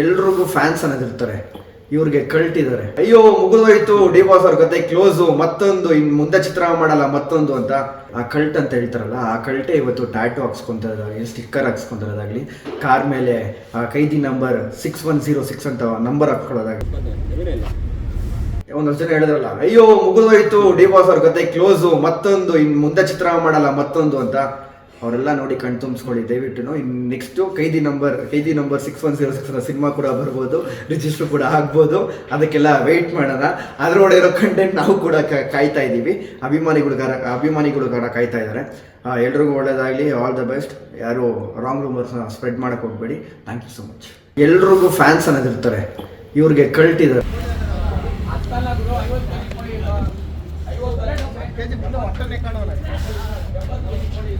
ಎಲ್ರಿಗೂ ಫ್ಯಾನ್ಸ್ ಅನ್ನೋದಿರ್ತಾರೆ. ಇವ್ರಿಗೆ ಕಳ್ಟಿದ್ದಾರೆ ಅಯ್ಯೋ, ಮುಗಿದೋಯ್ತು. ಡಿ ಬಾಸ್ ಅವ್ರ ಕತೆ ಕ್ಲೋಸು ಮತ್ತೊಂದು, ಇನ್ ಮುಂದೆ ಚಿತ್ರ ಮಾಡಲ್ಲ, ಮತ್ತೊಂದು ಅಂತ. ಆ ಕಲ್ಟ್ ಅಂತ ಹೇಳ್ತಾರಲ್ಲ, ಆ ಕಲ್ಟೆ ಇವತ್ತು ಟ್ಯಾಟು ಹಾಕ್ಸ್ಕೊಂತಾರೆ ಸ್ಟಿಕ್ಕರ್ ಹಾಕ್ಸ್ಕೊಂತಾರದಾಗ್ಲಿ, ಕಾರ್ ಮೇಲೆ, ಆ ಕೈದಿ number six one zero six ಅಂತ ನಂಬರ್ ಹಾಕ್ಕೊಳ್ಳೋದಾಗಲಿ. ಒಂದಷ್ಟು ಜನ ಹೇಳಿದ್ರಲ್ಲ, ಅಯ್ಯೋ, ಮುಗಿದೋಯ್ತು. ಡಿ ಬಾಸ್ ಅವ್ರ ಕತೆ ಕ್ಲೋಸು ಮತ್ತೊಂದು, ಇನ್ ಮುಂದೆ ಚಿತ್ರ ಮಾಡಲ್ಲ, ಮತ್ತೊಂದು ಅಂತ. ಅವರೆಲ್ಲ ನೋಡಿ ಕಣ್ ತುಂಬಿಸ್ಕೊಳ್ಳಿ ದಯವಿಟ್ಟು ಇನ್ ನೆಕ್ಸ್ಟ್ ಕೈದಿ number ಕೈದಿ number six one zero six cinema ಕೂಡ ಬರ್ಬೋದು ರಿಜಿಸ್ಟರ್ ಕೂಡ ಆಗ್ಬೋದು ಅದಕ್ಕೆಲ್ಲ ವೆಯ್ಟ್ ಮಾಡೋಣ ಅದರೊಳಗೆ ಇರೋ ಕಂಟೆಂಟ್ ನಾವು ಕೂಡ ಕಾಯ್ತಾ ಇದ್ದೀವಿ ಅಭಿಮಾನಿಗಳಿಗಾರ ಅಭಿಮಾನಿಗಳಿಗಾರ ಕಾಯ್ತಾ ಇದ್ದಾರೆ ಎಲ್ರಿಗೂ ಒಳ್ಳೇದಾಗಲಿ ಆಲ್ ದ ಬೆಸ್ಟ್ ಯಾರು ರಾಂಗ್ ರೂಮರ್ಸ್ನ ಸ್ಪ್ರೆಡ್ ಮಾಡಕ್ಕೆ ಹೋಗ್ಬೇಡಿ ಥ್ಯಾಂಕ್ ಯು ಸೊ ಮಚ್ ಎಲ್ರಿಗೂ ಫ್ಯಾನ್ಸ್ ಅನ್ನೋದಿರ್ತಾರೆ ಇವ್ರಿಗೆ ಕಳ್ಟಿದ್ದಾರೆ ಸೈಜ್